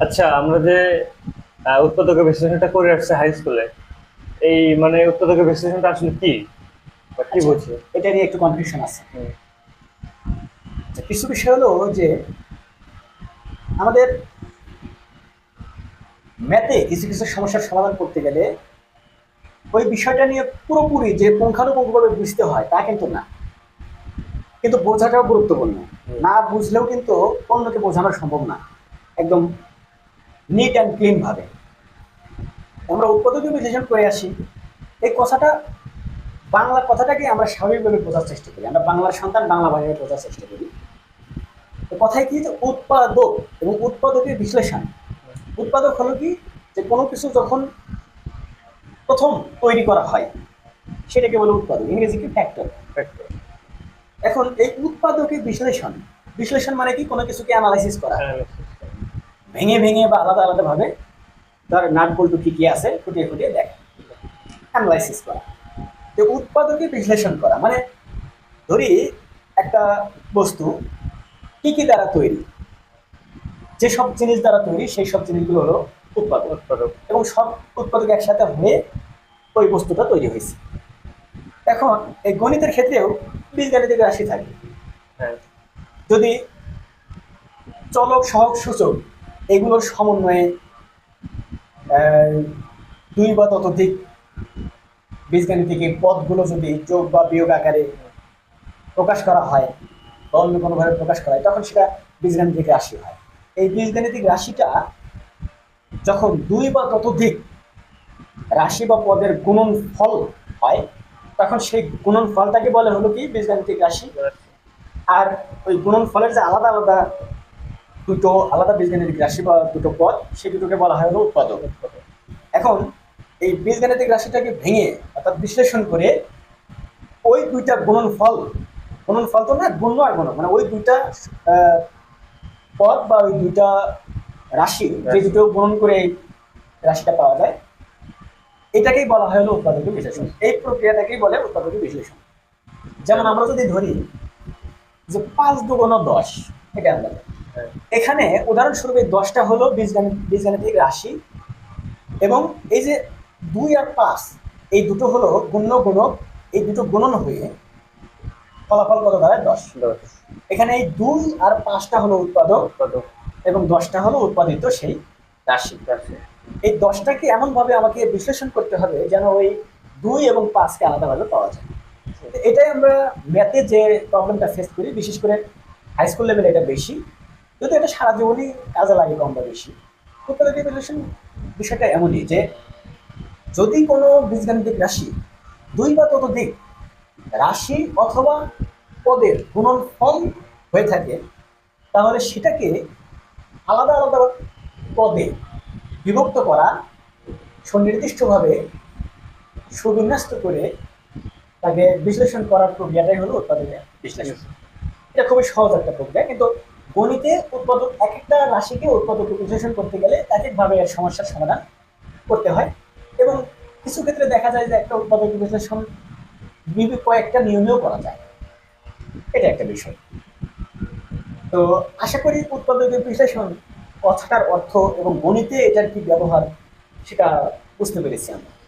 আচ্ছা আমরা যে আহ, উৎপাদকের বিশ্লেষণটা করে আসছে হাই স্কুলে এই মানে উৎপাদকের বিশ্লেষণটা আসলে কি? বা কি আচ্ছা। বলছে এটা নিয়ে একটু কনফিউশন আছে। আচ্ছা, কিছু বিষয় হলো যে আমাদের ম্যাথে কিছু কিছু সমস্যার সমাধান করতে গেলে ওই বিষয়টা নিয়ে পুরোপুরি যে পুঙ্খানুপুঙ্খভাবে বুঝতে হয় তা কিন্তু না। কিন্তু বোঝাটাও গুরুত্বপূর্ণ। না বুঝলেও কিন্তু অন্যকে বোঝানো সম্ভব না। একদম নিট অ্যান্ড ক্লিন ভাবে। আমরা উৎপাদকীয় বিশ্লেষণ করে আসি। এই কথাটা বাংলা কথাটাকে আমরা স্বাভাবিকভাবে বোঝার চেষ্টা করি। আমরা বাংলার সন্তান বাংলা ভাষায় বোঝার চেষ্টা করি। তো কথায় কি যে উৎপাদক এবং উৎপাদকের বিশ্লেষণ। উৎপাদক হলো কি যে কোনো কিছু যখন প্রথম তৈরি করা হয় সেটাকে বলে উৎপাদক। ইংরেজি কি? ফ্যাক্টর এখন এই উৎপাদকের বিশ্লেষণ বিশ্লেষণ মানে কি? কোনো কিছুকে অ্যানালাইসিস করা। ভেঙে ভেঙে বা আলাদা আলাদাভাবে ধর নাট বল্টু কী কী আছে ফুটিয়ে ফুটিয়ে দেখা। অ্যানালাইসিস করা। তো উৎপাদকে বিশ্লেষণ করা। মানে ধরি একটা বস্তু কি কি দ্বারা তৈরি? যে সব জিনিস দ্বারা তৈরি সেই সব জিনিসগুলো হলো উৎপাদক। উৎপাদক। এবং সব উৎপাদক একসাথে হয়ে ওই বস্তুটা তৈরি হয়েছে। এখন এই গণিতের ক্ষেত্রেও বীজগাণিতিক রাশি থাকে। হ্যাঁ। যদি চলক সহক সূচক এগুলোর সমন্বয়ে দুই বা ততোধিক বীজগাণিতিক থেকে পদগুলো যদি যোগ বা বিয়োগ আকারে প্রকাশ করা হয় বা অন্য কোনোভাবে প্রকাশ করা হয়, তখন সেটা বীজগাণিতিক রাশি হয়। এই বীজগাণিতিক রাশিটা যখন দুই বা ততোধিক রাশি বা পদের গুণন ফল হয়, তখন সেই গুণন ফলটাকে বলে হলো কি? বীজগাণিতিক রাশি। আর ওই গুণন ফলের যে আলাদা আলাদা দুটো আলাদা বীজগাণিতিক রাশি বা দুটো পদ সেই দুটোকে বলা হয় হলো উৎপাদক। এখন এই বীজগাণিতিক রাশিটাকে ভেঙে অর্থাৎ বিশ্লেষণ করে ওই দুইটা গুণন ফল গুণন ফল তো না গুণ আর গুণ মানে ওই দুইটা পদ বা ওই দুইটা রাশি যে দুটো গুণন করে এই রাশিটা পাওয়া যায় এটাকেই বলা হয় হলো উৎপাদকীয় বিশ্লেষণ। এই প্রক্রিয়াটাকেই বলে উৎপাদকীয় বিশ্লেষণ। যেমন আমরা যদি ধরি যে পাঁচ দুগুণ দশ এটা আমরা এখানে উদাহরণস্বরূপ এই দশটা হলো বীজগাণিত বীজগাণিতিক রাশি এবং এই যে দুই আর পাঁচ এই দুটো হলো গুণ্য গুণক এই দুটো গুণন হয়ে ফলাফল কত দাঁড়ায়? দশ। এখানে এই দুই আর পাঁচটা হলো উৎপাদক উৎপাদক। এবং দশটা হলো উৎপাদিত সেই রাশি। এই দশটাকে এমনভাবে আমাকে বিশ্লেষণ করতে হবে যেন ওই দুই এবং পাঁচকে আলাদাভাবে পাওয়া যায়। এটাই আমরা ম্যাথে যে প্রবলেমটা ফেস করি বিশেষ করে হাই স্কুল লেভেলে এটা বেশি। যদি এটা সারা জীবনই কাজে লাগে কম বা বেশি উৎপাদকীয় বিশ্লেষণ বিষয়টা এমনই যে, যদি কোনো বীজগাণিতিক রাশি দুই বা ততোধিক রাশি অথবা পদের গুণনফল হয়ে থাকে, তাহলে সেটাকে আলাদা আলাদা পদে বিভক্ত করা সুনির্দিষ্টভাবে সুবিন্যস্ত করে তাকে বিশ্লেষণ করার প্রক্রিয়াটাই হলো উৎপাদনের বিশ্লেষণ। এটা খুবই সহজ একটা প্রক্রিয়া, কিন্তু গণিতে উৎপাদক এক একটা রাশিকে উৎপাদক বিশ্লেষণ করতে গেলে এক একভাবে এর সমস্যার সমাধান করতে হয়। এবং কিছু ক্ষেত্রে দেখা যায় যে একটা উৎপাদক বিশ্লেষণ কয়েকটা নিয়মেও করা যায়। এটা একটা বিষয়। তো আশা করি উৎপাদক বিশ্লেষণ কথাটার অর্থ এবং গণিতে এটার কি ব্যবহার সেটা বুঝতে পেরেছি আমরা।